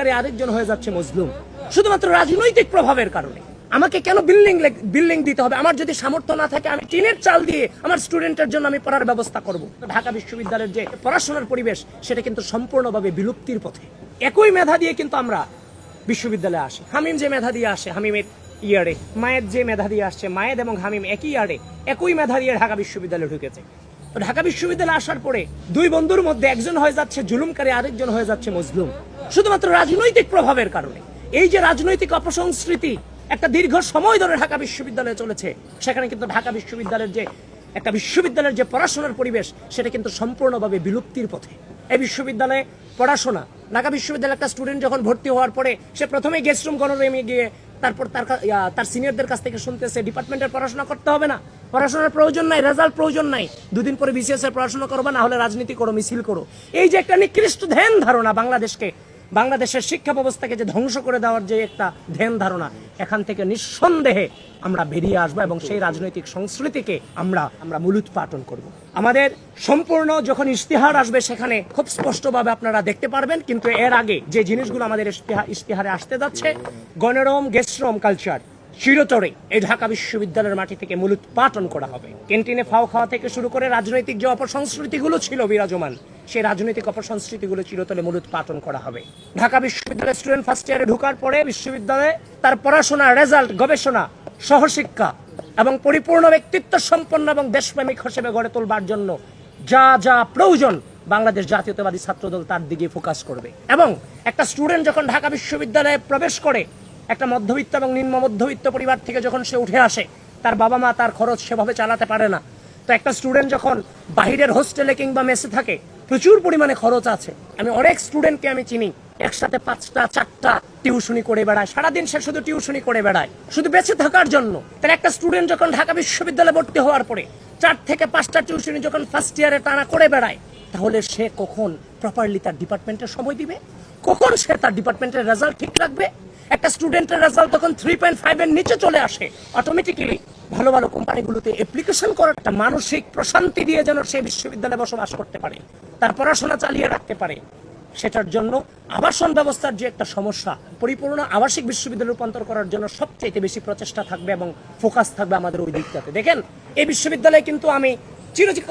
জুলুমকারী আরেকজন হয়ে যাচ্ছে মজলুম। শুধুমাত্র রাজনৈতিক প্রভাবের কারণে। আমাকে কেন বিল্ডিং বিল্ডিং দিতে হবে? আমার যদি সামর্থ্য না থাকে, আমি টিনের চাল দিয়ে আমার স্টুডেন্টের জন্য আমি পড়ার ব্যবস্থা করব। ঢাকা বিশ্ববিদ্যালয়ের যে পড়াশোনার পরিবেশ, সেটা কিন্তু সম্পূর্ণভাবে বিলুপ্তির পথে। একই মেধা দিয়ে কিন্তু আমরা বিশ্ববিদ্যালয়ে আসি। হামিম যে মেধা দিয়ে আসে, হামিমের ইয়ারে, মায়ের যে মেধা দিয়ে আসছে মায়েদ এবং হামিম একই ইয়ারে, একই মেধা দিয়ে ঢাকা বিশ্ববিদ্যালয়ে ঢুকেছে। তো ঢাকা বিশ্ববিদ্যালয়ে আসার পরে দুই বন্ধুর মধ্যে একজন হয়ে যাচ্ছে জুলুমকারী, আরেকজন হয়ে যাচ্ছে মজলুম। শুধুমাত্র রাজনৈতিক প্রভাবের কারণে। এই যে রাজনৈতিক অপসংস্কৃতি একটা দীর্ঘ সময় ধরে ঢাকা বিশ্ববিদ্যালয়ে চলেছে, সেখানে কিন্তু ঢাকা বিশ্ববিদ্যালয়ের যে একটা বিশ্ববিদ্যালয়ের যে পড়াশোনার পরিবেশ, সেটা কিন্তু সম্পূর্ণভাবে বিলুপ্তির পথে। এই বিশ্ববিদ্যালয়ে পড়াশোনা, ঢাকা বিশ্ববিদ্যালয়ের একটা স্টুডেন্ট যখন ভর্তি হওয়ার পরে, সে প্রথমে গেস্ট রুম গণরুমে গিয়ে তারপর তার তার সিনিয়রদের কাছ থেকে শুনতেছে ডিপার্টমেন্টের পড়াশোনা করতে হবে না। পড়াশোনার প্রয়োজন নাই রেজাল্ট প্রয়োজন নাই। দুদিন পরে বিসিএস এর পড়াশোনা করবে না হলে রাজনীতি করো, মিছিল করো। এই যে একটা নিকৃষ্ট ধ্যান ধারণা বাংলাদেশকে বাংলাদেশের শিক্ষা ব্যবস্থাকে যে ধ্বংস করে দেওয়ার যে একটা ধ্যান ধারণা, এখান থেকে নিঃসন্দেহে আমরা বেরিয়ে আসব এবং সেই রাজনৈতিক সংস্কৃতিকে আমরা আমরা মূলোৎপাটন করব। আমাদের সম্পূর্ণ যখন ইশতেহার আসবে সেখানে খুব স্পষ্টভাবে আপনারা দেখতে পারবেন, কিন্তু এর আগে যে জিনিসগুলো আমাদের ইশতেহা- ইশতেহারে আসতে যাচ্ছে, গণরম গেস্টরম কালচার চিরতরে এই ঢাকা বিশ্ববিদ্যালয়ের মাটি থেকে মূল মূলোৎপাটন করা হবে। ক্যান্টিনে ফাও খাওয়া থেকে শুরু করে রাজনৈতিক যে অপসংস্কৃতিগুলো ছিল বিরাজমান, সেই রাজনৈতিক অপসংস্কৃতিগুলো চিরতলে মূলোৎপাটন করা হবে। ঢাকা বিশ্ববিদ্যালয়ের স্টুডেন্ট ফার্স্ট ইয়ারে ঢোকার পরে বিশ্ববিদ্যালয়ে তার পড়াশোনা রেজাল্ট গবেষণা, সহশিক্ষা এবং পরিপূর্ণ ব্যক্তিত্ব সম্পন্ন এবং দেশপ্রেমিক হিসেবে গড়ে তোলবার জন্য যা যা প্রয়োজন বাংলাদেশ জাতীয়তাবাদী ছাত্রদল তার দিকে ফোকাস করবে। এবং একটা স্টুডেন্ট যখন ঢাকা বিশ্ববিদ্যালয়ে প্রবেশ করে একটা মধ্যবিত্ত এবং নিম্ন মধ্যবিত্ত পরিবার থেকে যখন সে উঠে আসে, তার বাবা মা তার খরচ সেভাবে চালাতে পারে না। তো একটা স্টুডেন্ট যখন বাহিরের হোস্টেলে কিংবা মেসে থাকে, প্রচুর পরিমাণে খরচ আছে। আমি অনেক স্টুডেন্টকে আমি চিনি, একসাথে পাঁচটা, চারটা টিউশনি করে বেড়ায়। সারাদিন সে শুধু টিউশনি করে বেড়ায়। শুধু বেঁচে থাকার জন্য। তার একটা স্টুডেন্ট যখন ঢাকা বিশ্ববিদ্যালয়ে ভর্তি হওয়ার পরে, চার থেকে পাঁচটা টিউশনি যখন ফার্স্ট ইয়ারে টানা করে বেড়ায়, তাহলে সে কখন প্রপারলি তার ডিপার্টমেন্টের সময় দিবে? কখন সে তার ডিপার্টমেন্টের রেজাল্ট ঠিক রাখবে? একটা স্টুডেন্টের রেজাল্ট তখন থ্রি পয়েন্ট ফাইভের নিচে চলে আসে। অটোমেটিক্যালি ভালো ভালো কোম্পানিগুলোতে অ্যাপ্লিকেশন করার একটা মানসিক প্রশান্তি দিয়ে যেন সে বিশ্ববিদ্যালয়ে বসবাস করতে পারে, তার পড়াশোনা চালিয়ে রাখতে পারে। সেটার জন্য আবাসন ব্যবস্থার যে একটা সমস্যা, পরিপূর্ণ আবাসিক বিশ্ববিদ্যালয় রূপান্তর করার জন্য সবচেয়ে বেশি প্রচেষ্টা থাকবে এবং ফোকাস থাকবে আমাদের ওই দিকটাতে। দেখেন, এই বিশ্ববিদ্যালয়ে কিন্তু আমি চিরচির